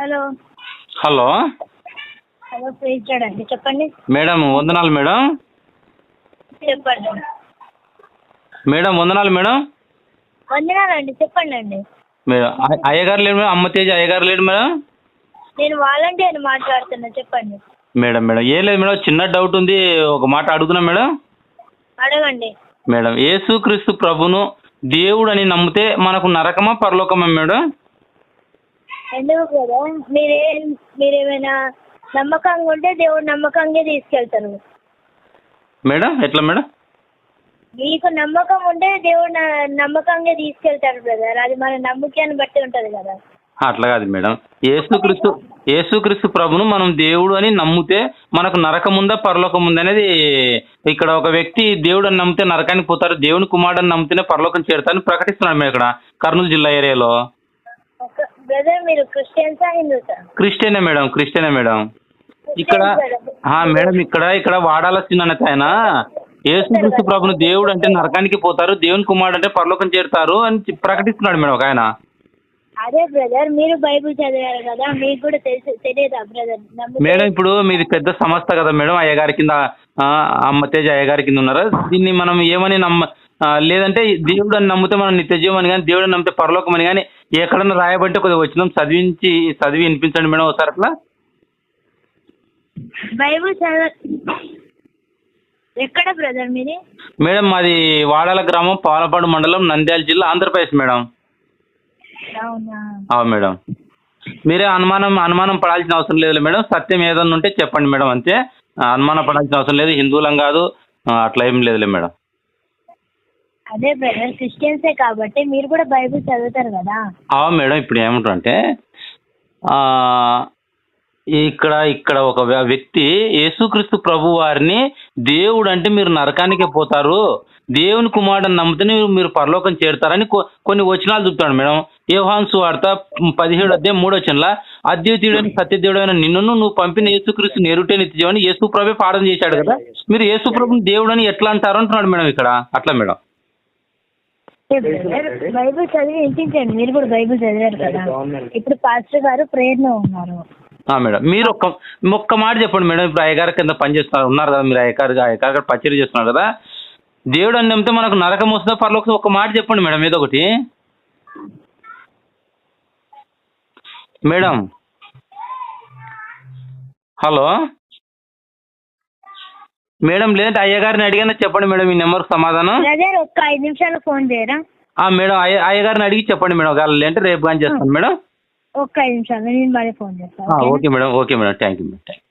Hello. Hello. Hello అండి. చెప్పండి. Madam వందనాలు మేడం. చెప్పండి. మేడం వందనాలు మేడం. వందనాలండి చెప్పండి అండి మేడం అయ్య- అయ్యగారు లేడు మేడం అమ్మ తేజ అయ్యగారు లేడు మేడం. నేను వాలంటీర్ మాట్లాడుతున్నా. చెప్పండి. మేడం మేడం ఏం లేదు మేడం చిన్న డౌట్ ఉంది. ఒక మాట అడుగుతున్నా మేడం. అడగండి. మేడం యేసుక్రీస్తు ప్రభును దేవుడు అని నమ్మితే మనకు నరకమా పరలోకమా మేడం? ఎందుకు కదా మీరే మీరేమైనా నమ్మకంగా ఉంటే దేవుడు నమ్మకంగా తీసుకెళ్తారు మేడం ఎట్లా మేడం? మీకు నమ్మకం ఉంటే దేవుడు న- నమ్మకంగా తీసుకెళ్తారు బ్రదర్. అది మన నమ్మకాన్ని బట్టి ఉంటది కదా. అట్లా కాదు మేడం. యేసుక్రీస్తు యేసుక్రీస్తు ప్రభును మనం దేవుడు అని నమ్మితే మనకు నరకం ఉందా పరలోకం ఉందా అనేది ఇక్కడ ఒక వ్యక్తి దేవుడు అని నమ్మితే నరకానికి పోతారు దేవుని కుమారుడు అని నమ్మితేనే పరలోకం చేరుతారని ప్రకటిస్తున్నాడు మేము ఇక్కడ కర్నూలు జిల్లా ఏరియాలో. బ్రదర్ మీరు క్రిస్టియన్సా హిందూసా క్రిస్టియనే మేడం క్రిస్టియనే మేడం. ఇక్కడ ఆ, మేడం ఇక్కడ ఇక్కడ వాడాల చిన్న ఆయన. యేసుక్రీస్తు ప్రభును దేవుడు అంటే నరకానికి పోతారు దేవుని కుమారుడు అంటే పరలోకం చేరుతారు అని ప్రకటిస్తున్నాడు మేడం ఒక ఆయన. అదే బ్రదర్ మీరు బైబిల్ చదివారు కదా మీకు కూడా తెలిసి తెలియదా బ్రదర్ మేడం ఇప్పుడు మీది పెద్ద సంస్థ కదా మేడం అయ్యగారి కింద అమ్మ తేజ అయ్యగారి కింద ఉన్నారా? దీన్ని మనం ఏమని నమ్మ లేదంటే దేవుడు అని నమ్మితే మనం నిత్య జీవం అని కానీ దేవుడు నమ్మితే పరలోకం అని కానీ ఎక్కడన్నా రాయబట్టే కొద్దిగా వచ్చినాం చదివించి చదివి వినిపించండి మేడం ఒకసారి అట్లా. బైబిల్ చదవ ఎక్కడ బ్రదర్ మీది? మేడం మాది వాడాల గ్రామం పాలపాడు మండలం నంద్యాల జిల్లా ఆంధ్రప్రదేశ్ మేడం. అవునా? మేడం. మీరే అనుమానం అనుమానం పడాల్సిన అవసరం లేదు మేడం. సత్యం ఏదన్నా ఉంటే చెప్పండి మేడం అంతే. అనుమానం పడాల్సిన అవసరం లేదు. హిందువులం కాదు. అట్లా ఏం లేదులే మేడం. అదే బ్రదర్ క్రిస్టియన్సే కాబట్టి మీరు కూడా బైబిల్ చదువుతారు కదా? అవు మేడం ఇప్పుడు ఏమంటారంటే ఆ, ఇక్కడ ఇక్కడ ఒక వ్యక్తి యేసుక్రీస్తు ప్రభు వారిని దేవుడు అంటే మీరు నరకానికే పోతారు దేవుని కుమారుడు నమ్మితేనే మీరు- పరలోకం చేరుతారని కొన్ని వచనాలు చెప్తాడు మేడం. యోహాన్ వార్త పదిహేడు అధ్యాయం మూడు వచనంలా అద్వితీయుడైన సత్యదేవుడైన నిన్ను నువ్వు పంపిన యేసుక్రీస్తు నేరుటే నిత్యమని యేసు ప్రభే పాఠం చేశాడు కదా? మీరు యేసు ప్రభుని దేవుడు అని ఎట్లా అంటారు? అంటున్నాడు మేడం ఇక్కడ. అట్లా మేడం. బైబిల్ చదివి వినిపించండి మీరు కూడా బైబిల్ చదివారు కదా. ఇప్పుడు పాస్టర్ గారు ప్రేయర్లో ఉన్నారు. ఆ, మేడం. మీరు ఒక్క ఒక్క మాట చెప్పండి మేడం. ఇప్పుడు అయ్యగారి కింద పని చేస్తున్నారు ఉన్నారు కదా మీరు అయ్యగారు అయ్యగారు గారు పచ్చడి చేస్తున్నారు కదా. దేవుడు అని నమ్మితే మనకు నరకం వస్తుందా పర్లోకి ఒక్క మాట చెప్పండి మేడం ఏదో ఒకటి. మేడం. హలో. మేడం లేదంటే అయ్యగారిని అడిగానే చెప్పండి మేడం ఈ నెంబర్కి సమాధానం? బ్రదర్ ఒక్క ఐదు నిమిషాలు ఫోన్ చేయరా? ఆ, మేడం అయ్య అయ్యగారిని అడిగి చెప్పండి మేడం ఒకవేళ లేదంటే రేపు కానీ చేస్తాను మేడం. ఒక్క ఐదు నిమిషాలు నేను మళ్ళీ ఫోన్ చేస్తాను ఆ, ఓకేనా? Okay madam okay madam thank you madam thank you